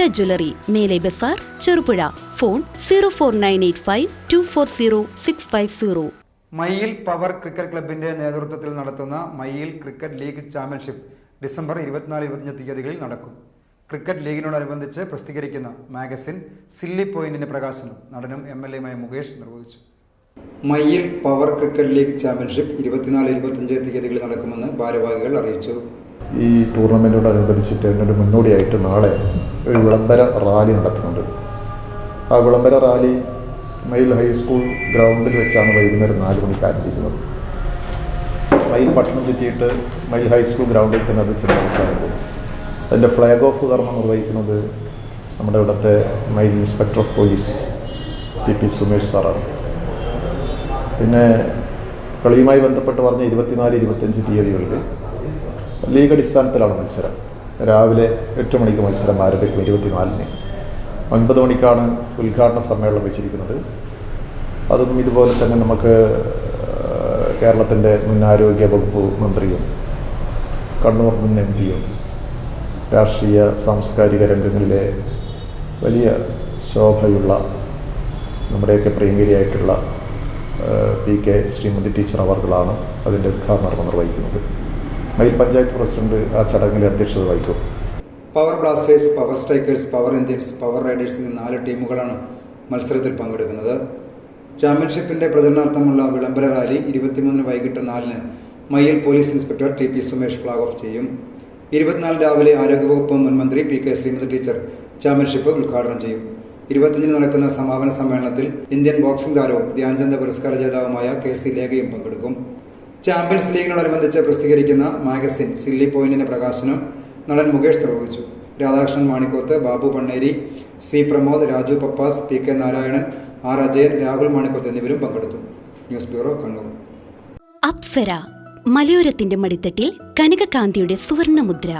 Apsara jewellery മേലെ Bazar Cherupuzha. Phone zero four nine eight five two four zero six five zero. Mayyil power cricket ക്ലബിന്റെ നേതൃത്വത്തിൽ നടത്തുന്ന മയിൽ cricket league championship December ഇരുപത്തിനാല് ഇരുപത്തിയഞ്ച് തീയതികളിൽ നടക്കും. ക്രിക്കറ്റ് ലീഗിനോടനുബന്ധിച്ച് പ്രസിദ്ധീകരിക്കുന്ന മാഗസിൻ സില്ലി പോയിന്റിന്റെ പ്രകാശനം നടനും എം എൽ എയുമായ മുകേഷ് നിർവഹിച്ചു. Mayyil power cricket league championship ഇരുപത്തിനാല് ഇരുപത്തഞ്ച് തീയതികളിൽ നടക്കുമെന്ന് ഭാരവാഹികൾ അറിയിച്ചു. ഈ ടൂർണമെന്റിനോടനുബന്ധിച്ചിട്ട് അതിനൊരു മുന്നോടിയായിട്ട് നാളെ ഒരു വിളംബര റാലി നടത്തുന്നുണ്ട്. ആ വിളംബര റാലി മയിൽ ഹൈസ്കൂൾ ഗ്രൗണ്ടിൽ വെച്ചാണ് വൈകുന്നേരം നാല് മണിക്ക് ആരംഭിക്കുന്നത്. മയിൽ പട്ടണം ചുറ്റിയിട്ട് മയിൽ ഹൈസ്കൂൾ ഗ്രൗണ്ടിൽ തന്നെ അത് ചെന്ന് അവസാനിക്കും അതിന്റെ ഫ്ലാഗ് ഓഫ് കർമ്മം നിർവഹിക്കുന്നത് നമ്മുടെ ഇവിടുത്തെ Mayyil inspector of police T P Sumesh സാറാണ്. പിന്നെ കളിയുമായി ബന്ധപ്പെട്ട് പറഞ്ഞ ഇരുപത്തിനാല് ഇരുപത്തഞ്ച് തീയതികളിൽ ലീഗ് അടിസ്ഥാനത്തിലാണ് മത്സരം. രാവിലെ എട്ട് മണിക്ക് മത്സരം ആരംഭിക്കും ഇരുപത്തിനാലിന്. ഒൻപത് മണിക്കാണ് ഉദ്ഘാടന സമ്മേളനം വെച്ചിരിക്കുന്നത്. അതും ഇതുപോലെ തന്നെ നമുക്ക് കേരളത്തിന്റെ മുൻ ആരോഗ്യ വകുപ്പ് മന്ത്രിയും കണ്ണൂർ മുൻ എം പിയും രാഷ്ട്രീയ സാംസ്കാരിക രംഗങ്ങളിലെ വലിയ ശോഭയുള്ള നമ്മുടെയൊക്കെ പ്രിയങ്കരിയായിട്ടുള്ള പി കെ ശ്രീമതി ടീച്ചർ അവർകളാണ് അതിന്റെ ഉദ്ഘാടനം നിർവഹിക്കുന്നത്. മയിൽ പഞ്ചായത്ത് പ്രസിഡന്റ് ആ ചടങ്ങിൽ അധ്യക്ഷത വഹിക്കും. Power Blasters power Strikers power Indians power Riders എന്നീ നാല് ടീമുകളാണ് മത്സരത്തിൽ പങ്കെടുക്കുന്നത്. ചാമ്പ്യൻഷിപ്പിന്റെ പ്രചരണാർത്ഥമുള്ള വിളംബര റാലി ഇരുപത്തിമൂന്നിന് വൈകിട്ട് നാലിന് Mayyil police inspector T P Sumesh flag off ചെയ്യും. ഇരുപത്തിനാല് രാവിലെ ആരോഗ്യവകുപ്പ് മുൻമന്ത്രി P K Sreemathi teacher championship ഉദ്ഘാടനം ചെയ്യും. ഇരുപത്തിയഞ്ചിന് നടക്കുന്ന സമാപന സമ്മേളനത്തിൽ ഇന്ത്യൻ ബോക്സിംഗ് താരവും ധ്യാൻചന്ദ് പുരസ്കാര ജേതാവുമായ കെ സി ലേഖയും പങ്കെടുക്കും. ചാമ്പ്യൻസ് ലീഗിനോടനുബന്ധിച്ച് പ്രസിദ്ധീകരിക്കുന്ന മാഗസിൻ സില്ലി പോയിന്റിന്റെ പ്രകാശനം നടൻ മുകേഷ് നിർവഹിച്ചു. Radhakrishnan Manikkoth Babu Panneri C Pramod Raju Pappas P K Narayanan R Ajayan Rahul Manikkoth എന്നിവരും പങ്കെടുത്തു. News bureau Kannur. അപ്സര മലയോരത്തിന്റെ മടിത്തട്ടിൽ കനകകാന്തിയുടെ സുവർണമുദ്ര.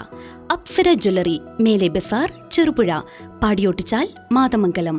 അപ്സര ജ്വല്ലറി മേലെ ബസാർ ചെറുപുഴ പാടിയോട്ടിച്ചാൽ മാതമംഗലം.